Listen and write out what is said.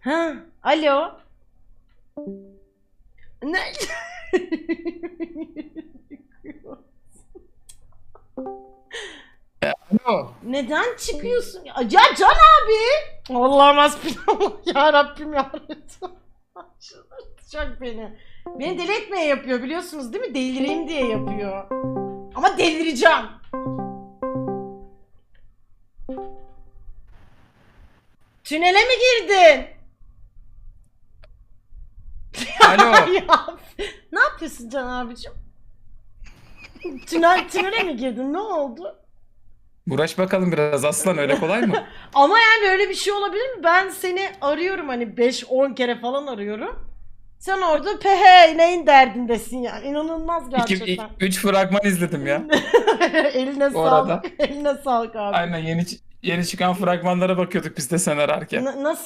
Ha, alo. Ne? Alo. Neden çıkıyorsun? Ya, ya Can abi. Allah'ım hasbinallah ya Rabbim ya. Çıldırtacak beni. Beni deli etmeye yapıyor biliyorsunuz değil mi? Delireyim diye yapıyor. Ama delireceğim. Tünele mi girdin? Alo. ya, ne yapıyorsun Can abicim? Tünel, tünele mi girdin? Ne oldu? Uğraş bakalım biraz aslan öyle kolay mı? Ama yani öyle bir şey olabilir mi? Ben seni arıyorum hani 5-10 kere falan arıyorum. Sen orada pehe neyin derdindesin yani. İnanılmaz gerçekten. 3 fragman izledim ya. Eline arada. sağlık. Eline sağlık abi. Aynen yeni yeni çıkan fragmanlara bakıyorduk biz de sen ararken. Na- nasıl?